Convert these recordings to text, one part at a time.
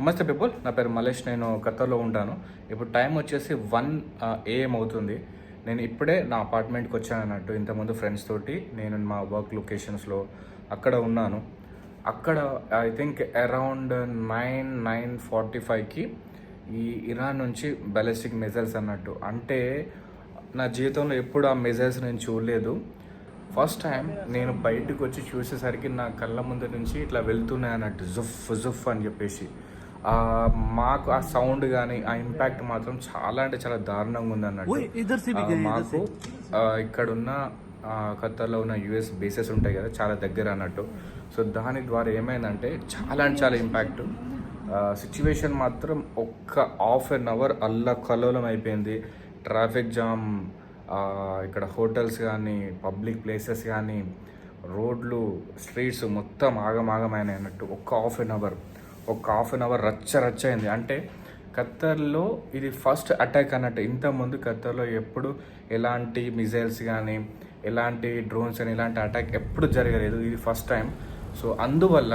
నమస్తే పీపుల్ నా పేరు మలేష్ నేను ఖతర్లో ఉంటాను. ఇప్పుడు టైం వచ్చేసి వన్ ఏఎం అవుతుంది. నేను ఇప్పుడే నా అపార్ట్మెంట్కి వచ్చాను అన్నట్టు ఇంతకుముందు ఫ్రెండ్స్ తోటి. నేను మా వర్క్ లొకేషన్స్లో అక్కడ ఉన్నాను. అక్కడ I think around nine nine forty ఫైవ్కి ఈ ఇరాన్ నుంచి బ్యాలిస్టిక్ మిజైల్స్ అన్నట్టు. అంటే నా జీవితంలో ఎప్పుడు ఆ మిజైల్స్ నేను చూడలేదు. ఫస్ట్ టైం నేను బయటకు వచ్చి చూసేసరికి నా కళ్ళ ముందు నుంచి ఇట్లా వెళ్తున్నాయి అన్నట్టు. జుఫ్ జుఫ్ అని చెప్పేసి. మాకు ఆ సౌండ్ కానీ ఆ ఇంపాక్ట్ మాత్రం చాలా అంటే చాలా దారుణంగా ఉంది అన్నట్టు. మాకు ఇక్కడున్న ఖత్తర్లో ఉన్న యుఎస్ బేసెస్ ఉంటాయి కదా చాలా దగ్గర అన్నట్టు. సో దాని ద్వారా ఏమైందంటే చాలా అంటే చాలా ఇంపాక్ట్. సిచ్యువేషన్ మాత్రం ఒక్క హాఫ్ అన్ అవర్ అల్లా కలోలం అయిపోయింది. ట్రాఫిక్ జామ్ ఇక్కడ హోటల్స్ కానీ పబ్లిక్ ప్లేసెస్ కానీ రోడ్లు స్ట్రీట్స్ మొత్తం ఆగమాగమైన అన్నట్టు ఒక్క హాఫ్ అన్ అవర్. ఒక్క హాఫ్ అన్ అవర్ రచ్చ రచ్చ అయింది. అంటే ఖత్తర్లో ఇది ఫస్ట్ అటాక్ అన్నట్టు. ఇంతకుముందు ఖత్తర్లో ఎప్పుడు ఎలాంటి మిజైల్స్ కానీ ఎలాంటి డ్రోన్స్ కానీ ఇలాంటి అటాక్ ఎప్పుడు జరగలేదు. ఇది ఫస్ట్ టైం సో అందువల్ల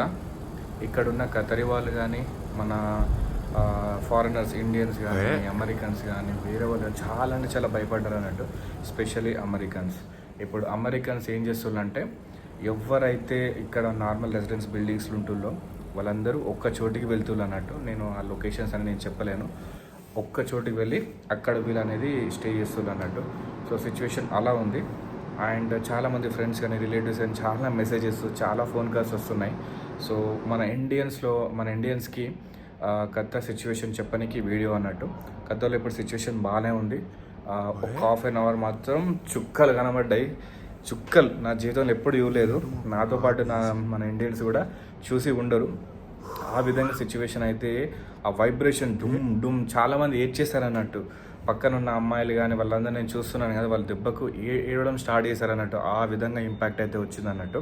ఇక్కడున్న ఖతరి వాళ్ళు కానీ మన ఫారినర్స్ ఇండియన్స్ కానీ అమెరికన్స్ కానీ వేరే వాళ్ళు చాలా అంటే చాలా భయపడ్డారు అన్నట్టు. స్పెషల్లీ అమెరికన్స్ ఇప్పుడు అమెరికన్స్ ఏం చేస్తున్నారంటే ఎవరైతే ఇక్కడ నార్మల్ రెసిడెన్స్ బిల్డింగ్స్ ఉంటుందో వాళ్ళందరూ ఒక్క చోటికి వెళ్తున్నారు అన్నట్టు నేను ఆ లొకేషన్స్ అని నేను చెప్పలేను. ఒక్క చోటికి వెళ్ళి అక్కడ వీళ్ళు అనేది స్టే చేస్తున్నారు అన్నట్టు. సో సిచ్యువేషన్ అలా ఉంది. అండ్ చాలామంది ఫ్రెండ్స్ కానీ రిలేటివ్స్ కానీ చాలా మెసేజెస్ చాలా ఫోన్ కాల్స్ వస్తున్నాయి. సో మన ఇండియన్స్లో మన ఇండియన్స్కి కొత్త సిచ్యువేషన్ చెప్పడానికి వీడియో అన్నట్టు. కొత్తలో ఇప్పుడు సిచ్యువేషన్ బాగానే ఉంది. ఒక హాఫ్ అన్ అవర్ మాత్రం చుక్కలు కనబడ్డాయి. చుక్కలు నా జీవితంలో ఎప్పుడు ఇవ్వలేదు. నాతో పాటు నా మన ఇండియన్స్ కూడా చూసి ఉండరు. ఆ విధంగా సిచ్యువేషన్ అయితే ఆ వైబ్రేషన్ డుమ్ డుమ్ చాలామంది ఏడ్ చేశారన్నట్టు పక్కన ఉన్న అమ్మాయిలు కానీ వాళ్ళందరూ నేను చూస్తున్నాను కదా వాళ్ళ దెబ్బకు ఏ ఏడవడం స్టార్ట్ చేశారన్నట్టు ఆ విధంగా ఇంపాక్ట్ అయితే వచ్చింది అన్నట్టు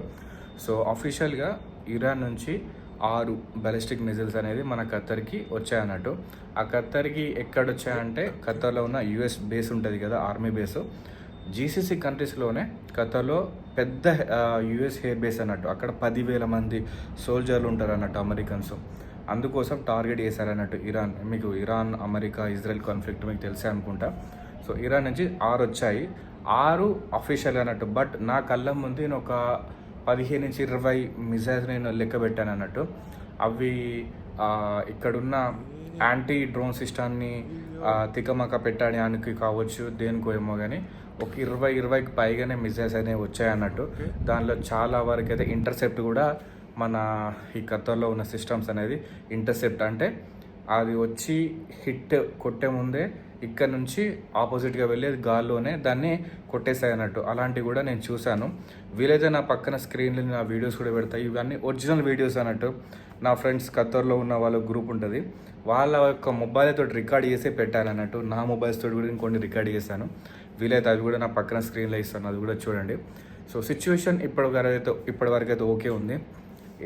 సో అఫీషియల్గా ఇరాన్ నుంచి ఆరు బ్యాలిస్టిక్ మిజైల్స్ అనేది మన ఖత్తర్కి వచ్చాయన్నట్టు. ఆ ఖత్తర్కి ఎక్కడ వచ్చాయంటే ఖత్తర్లో ఉన్న యుఎస్ బేస్ ఉంటుంది కదా ఆర్మీ బేస్ జీసీసీ కంట్రీస్లోనే ఖతర్లో పెద్ద యుఎస్ హెయిర్ బేస్ అన్నట్టు అక్కడ పదివేల మంది సోల్జర్లు ఉంటారు అన్నట్టు అమెరికన్స్ అందుకోసం టార్గెట్ చేశారన్నట్టు ఇరాన్ మీకు ఇరాన్ అమెరికా ఇజ్రాయెల్ కాన్ఫ్లిక్ట్ మీకు తెలిసే అనుకుంటా. సో ఇరాన్ నుంచి ఆరు వచ్చాయి. ఆరు అఫీషియల్ అన్నట్టు బట్ నా కళ్ళ ముందు నేను ఒక పదిహేను నుంచి ఇరవై మిసైల్స్ నేను లెక్క పెట్టాను అన్నట్టు. అవి ఇక్కడున్న యాంటీ డ్రోన్ సిస్టాన్ని తికమక పెట్టడానికి కావచ్చు దేనికో ఏమో కానీ ఒక ఇరవై ఇరవైకి పైగానే మిజైల్స్ అనేవి వచ్చాయి అన్నట్టు దానిలో చాలా వరకు అయితే ఇంటర్సెప్ట్ కూడా మన ఈ ఖత్తర్లో ఉన్న సిస్టమ్స్ అనేది ఇంటర్సెప్ట్ అంటే అది వచ్చి హిట్ కొట్టే ముందే ఇక్కడ నుంచి ఆపోజిట్గా వెళ్ళి అది గాల్లోనే దాన్ని కొట్టేసాయి అన్నట్టు అలాంటివి కూడా నేను చూశాను. వీలైతే నా పక్కన స్క్రీన్లో నా వీడియోస్ కూడా పెడతాయి. ఇవన్నీ ఒరిజినల్ వీడియోస్ అన్నట్టు. నా ఫ్రెండ్స్ ఖత్తర్లో ఉన్న వాళ్ళ గ్రూప్ ఉంటుంది. వాళ్ళ యొక్క మొబైల్ తోటి రికార్డ్ చేసే పెట్టాను అన్నట్టు నా మొబైల్స్ తోటి కూడా ఇంకొన్ని రికార్డ్ చేశాను. వీలైతే అది కూడా నా పక్కన స్క్రీన్లో ఇస్తాను అది కూడా చూడండి. సో సిచ్యువేషన్ ఇప్పటి వరకు అయితే ఇప్పటి వరకు అయితే ఓకే ఉంది.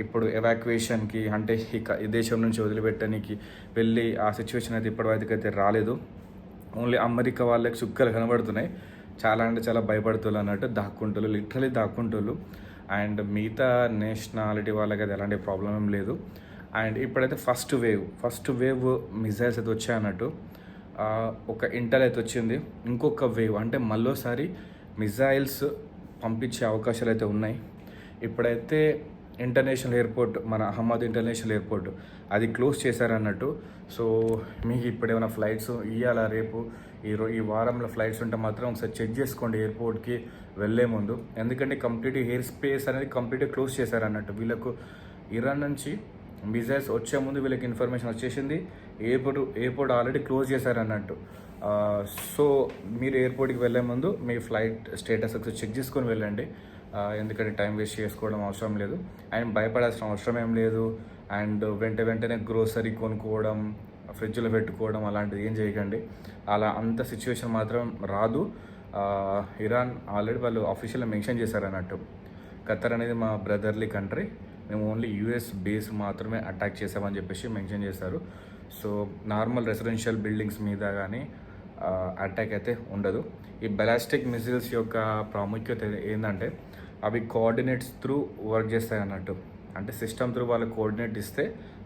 ఇప్పుడు ఎవాక్యుయేషన్కి అంటే ఇక ఈ దేశం నుంచి వదిలిపెట్టడానికి వెళ్ళి ఆ సిచ్యువేషన్ అయితే ఇప్పటివరకు అయితే రాలేదు. ఓన్లీ అమెరికా వాళ్ళకి చుక్కలు కనబడుతున్నాయి. చాలా అంటే చాలా భయపడుతున్నారు అన్నట్టు దాక్కుంటోళ్ళు లిటరలీ దాక్కుంటోళ్ళు అండ్ మిగతా నేషనాలిటీ వాళ్ళకి అయితే ఎలాంటి ప్రాబ్లం ఏం లేదు. అండ్ ఇప్పుడైతే first wave first wave missiles అయితే వచ్చాయన్నట్టు ఒక ఇంటర్ అయితే వచ్చింది. ఇంకొక వేవ్ అంటే మళ్ళోసారి మిజైల్స్ పంపించే అవకాశాలు అయితే ఉన్నాయి. ఇప్పుడైతే ఇంటర్నేషనల్ ఎయిర్పోర్ట్ మన అహ్మద్ ఇంటర్నేషనల్ ఎయిర్పోర్ట్ అది క్లోజ్ చేశారన్నట్టు. సో మీకు ఇప్పుడు ఏమైనా ఫ్లైట్స్ ఇవాళ రేపు? ఈ రో ఈ వారంలో ఫ్లైట్స్ ఉంటే మాత్రం ఒకసారి చెక్ చేసుకోండి ఎయిర్పోర్ట్కి వెళ్ళే ముందు. ఎందుకంటే కంప్లీట్ ఎయిర్ స్పేస్ అనేది కంప్లీట్గా క్లోజ్ చేశారన్నట్టు. వీళ్ళకు ఇరాన్ నుంచి మిజైల్స్ వచ్చే ముందు వీళ్ళకి ఇన్ఫర్మేషన్ వచ్చేసింది. ఎయిర్పోర్ట్ ఎయిర్పోర్ట్ ఆల్రెడీ క్లోజ్ చేశారన్నట్టు సో మీరు ఎయిర్పోర్ట్కి వెళ్ళే ముందు మీ ఫ్లైట్ స్టేటస్ ఒకసారి చెక్ చేసుకొని వెళ్ళండి. ఎందుకంటే టైం వేస్ట్ చేసుకోవడం అవసరం లేదు. అండ్ భయపడాల్సిన అవసరం ఏం లేదు. అండ్ వెంట వెంటనే గ్రోసరీ కొనుక్కోవడం ఫ్రిడ్జ్లో పెట్టుకోవడం అలాంటిది ఏం చేయకండి. అలా అంత సిచ్యువేషన్ మాత్రం రాదు. ఇరాన్ ఆల్రెడీ వాళ్ళు ఆఫీషియల్గా మెన్షన్ చేశారు అన్నట్టు. ఖతర్ అనేది మా బ్రదర్లీ కంట్రీ. మేము ఓన్లీ యూఎస్ బేస్ మాత్రమే అటాక్ చేసామని చెప్పేసి మెన్షన్ చేశారు. సో నార్మల్ రెసిడెన్షియల్ బిల్డింగ్స్ మీద కానీ అటాక్ అయితే ఉండదు. ఈ బెలాస్టిక్ మిసిల్స్ యొక్క ప్రాముఖ్యత ఏంటంటే అవి కోఆర్డినేట్స్ త్రూ వర్క్ చేస్తాయి అన్నట్టు అంటే సిస్టమ్ త్రూ వాళ్ళకి కోఆర్డినేట్ ఇస్తే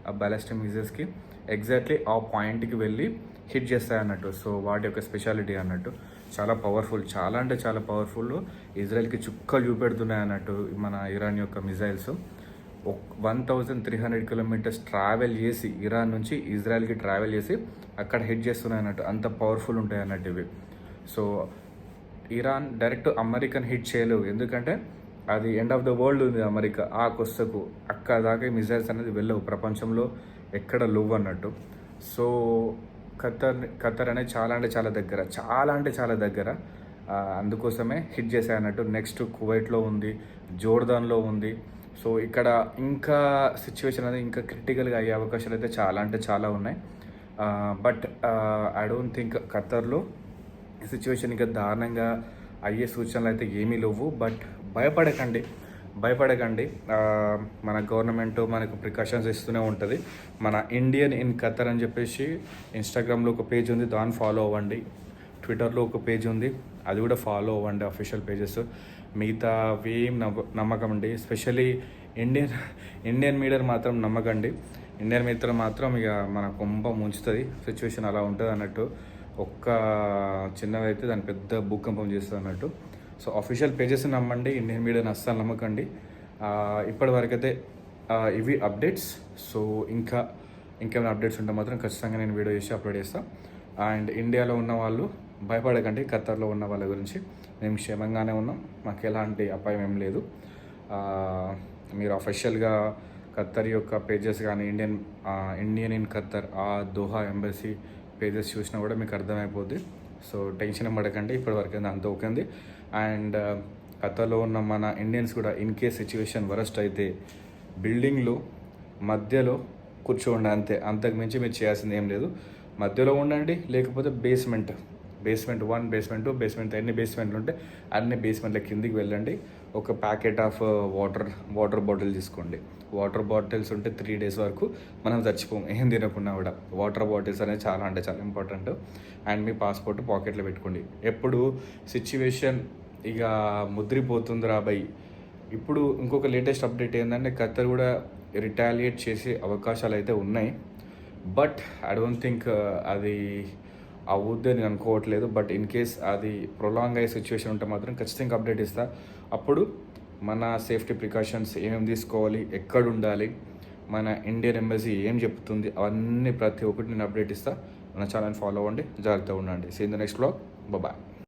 ఆ బెలాస్టిక్ మిసిల్స్కి ఎగ్జాక్ట్లీ ఆ పాయింట్కి వెళ్ళి హిట్ చేస్తాయి అన్నట్టు సో వాటి యొక్క స్పెషాలిటీ అన్నట్టు. చాలా పవర్ఫుల్ చాలా అంటే చాలా పవర్ఫుల్ ఇజ్రాయెల్కి చుక్కలు చూపెడుతున్నాయి అన్నట్టు మన ఇరాన్ యొక్క missiles one thousand three hundred kilometres travel చేసి ఇరాన్ నుంచి ఇజ్రాయెల్కి ట్రావెల్ చేసి అక్కడ హిట్ చేస్తున్నాయి అన్నట్టు. అంత పవర్ఫుల్ ఉంటాయి అన్నట్టు ఇవి. So Iran direct American hit చేయలేవు. ఎందుకంటే అది ఎండ్ ఆఫ్ ద వరల్డ్ ఉంది అమెరికా. ఆ కొస్తకు అక్క దాకా ఈ మిజైల్స్ అనేది వెళ్ళవు. ప్రపంచంలో ఎక్కడ లేవు అన్నట్టు. సో ఖతర్ ఖతర్ అనేది చాలా అంటే చాలా దగ్గర. చాలా అంటే చాలా దగ్గర. అందుకోసమే హిట్ చేశాయి అన్నట్టు. నెక్స్ట్ కువైట్లో ఉంది జోర్దాన్లో ఉంది. సో ఇక్కడ ఇంకా సిచ్యువేషన్ అనేది ఇంకా క్రిటికల్గా అయ్యే అవకాశాలు అయితే చాలా అంటే చాలా ఉన్నాయి. బట్ ఐ డోంట్ థింక్ ఖతర్లో సిచ్యువేషన్ ఇంకా దారుణంగా అయ్యే సూచనలు అయితే ఏమీ లేవు. బట్ భయపడకండి. భయపడకండి. మన గవర్నమెంట్ మనకు ప్రికాషన్స్ ఇస్తూనే ఉంటుంది. మన ఇండియన్ ఇన్ ఖతర్ అని చెప్పేసి ఇన్స్టాగ్రామ్లో ఒక పేజ్ ఉంది. దాన్ని ఫాలో అవ్వండి. ట్విట్టర్లో ఒక పేజ్ ఉంది. అది కూడా ఫాలో అవ్వండి అఫీషియల్ పేజెస్ మిగతా ఏం నమ్మ నమ్మకం అండి. ఎస్పెషలీ ఇండియన్ ఇండియన్ మీడియర్ మాత్రం నమ్మకండి. ఇండియన్ మీడియర్ మాత్రం ఇక మన కొంప ముంచుతుంది. సిచ్యువేషన్ అలా ఉంటుంది అన్నట్టు. ఒక్క చిన్నదైతే దాని పెద్ద భూకంపం చేస్తుంది అన్నట్టు. సో అఫీషియల్ పేజెస్ నమ్మండి. ఇండియన్ మీడియాని అస్సలు నమ్మకండి. ఇప్పటి వరకైతే ఇవి అప్డేట్స్ సో ఇంకా ఇంకేమైనా అప్డేట్స్ ఉంటే మాత్రం ఖచ్చితంగా నేను వీడియో చేసి అప్లోడ్ చేస్తాను అండ్ ఇండియాలో ఉన్న వాళ్ళు భయపడకండి. ఖత్తర్లో ఉన్న వాళ్ళ గురించి. మేము క్షేమంగానే ఉన్నాం. మాకు ఎలాంటి అపాయం ఏం లేదు. మీరు అఫీషియల్గా ఖత్తర్ యొక్క పేజెస్ కానీ ఇండియన్ ఇండియన్ ఇన్ ఖత్తర్ ఆ దోహా ఎంబసీ పేజెస్ చూసినా కూడా మీకు అర్థమైపోద్ది. సో టెన్షన్ ఏం పడకండి. ఇప్పటివరకు అయితే అంత ఓకేంది అండ్ ఖత్తర్లో ఉన్న మన ఇండియన్స్ కూడా ఇన్ కేస్ సిచ్యువేషన్ వరస్ట్ అయితే బిల్డింగ్లో మధ్యలో కూర్చోండి అంతే. అంతకు మించి మీరు చేయాల్సింది ఏం లేదు. మధ్యలో ఉండండి లేకపోతే basement basement one basement two basement ఎన్ని బేస్మెంట్లు ఉంటే అన్ని బేస్మెంట్ల కిందికి వెళ్ళండి. ఒక packet of water water bottle తీసుకోండి. వాటర్ బాటిల్స్ ఉంటే త్రీ డేస్ వరకు మనం చచ్చిపోం ఏం తినకుండా కూడా. వాటర్ బాటిల్స్ అనేది చాలా అంటే చాలా ఇంపార్టెంట్ అండ్ మీ పాస్పోర్ట్ పాకెట్లో పెట్టుకోండి. ఎప్పుడు సిచ్యువేషన్ ఇక ముద్రిపోతుంది రాబాయి ఇప్పుడు ఇంకొక లేటెస్ట్ అప్డేట్ ఏంటంటే ఖత్తర్ కూడా రిటాలియేట్ చేసే అవకాశాలు అయితే ఉన్నాయి. బట్ ఐ డోంట్ థింక్ అది అవుద్ది నేను అనుకోవట్లేదు బట్ ఇన్ కేస్ అది ప్రొలాంగ్ అయ్యే సిచ్యువేషన్ ఉంటే మాత్రం ఖచ్చితంగా అప్డేట్ ఇస్తా. అప్పుడు మన సేఫ్టీ ప్రికాషన్స్ ఏమేమి తీసుకోవాలి ఎక్కడ ఉండాలి మన ఇండియన్ ఎంబసీ ఏం చెప్తుంది అవన్నీ ప్రతి ఒక్కటి నేను అప్డేట్ ఇస్తా. మన ఛానల్ ఫాలో అవ్వండి జాగ్రత్తగా ఉండండి. Seen the next blog bye